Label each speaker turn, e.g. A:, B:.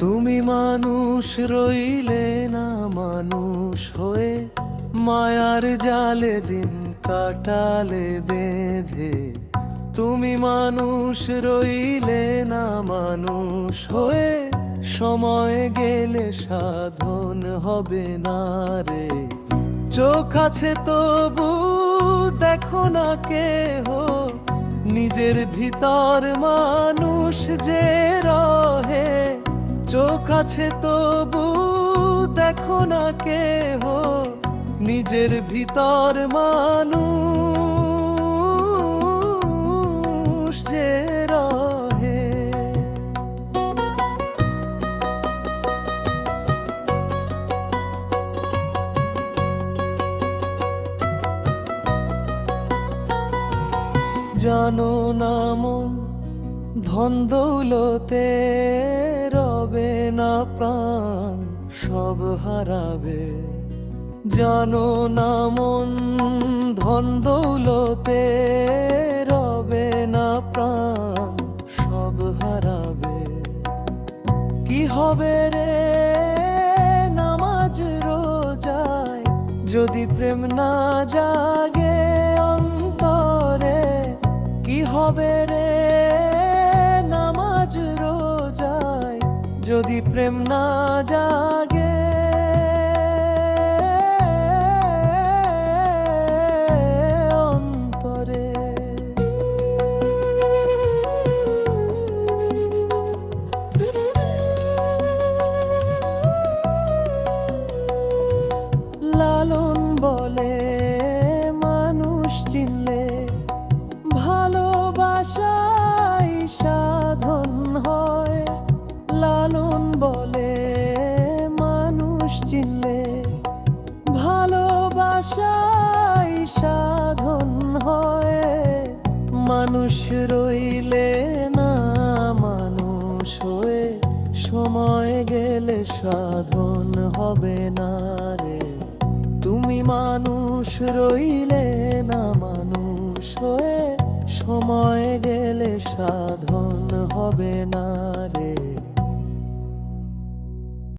A: মানুষ রইলে না মানুষ হয়ে, মায়ার জালে দিন কাটালে বেঁধে। তুমি মানুষ রইলে না মানুষ হয়ে, সময় গেলে সাধন হবে না রে। চোখ আছে তবু দেখো না কেহ, নিজের ভিতর মানুষ যে রহে চোখ আছে তবু দেখো না কেহ নিজের ভিতর রহে। জানো না মন ধন রবে না প্রাণ, সব হারাবে। জানো না মন ধন রবে না প্রাণ, সব হারাবে। কি হবে রে নামাজ রোজায়, যদি প্রেম না জাগে যদি প্রেম না জাগে অন্তরে। লালন বলে মানুষ চিনলে ভালোবাসাই সাধন হয়। মানুষ রইলে না মানুষ হয়ে। সময় গেলে সাধন হবে না রে। তুমি মানুষ রইলে না মানুষ হয়ে। সময় গেলে সাধন হবে না রে।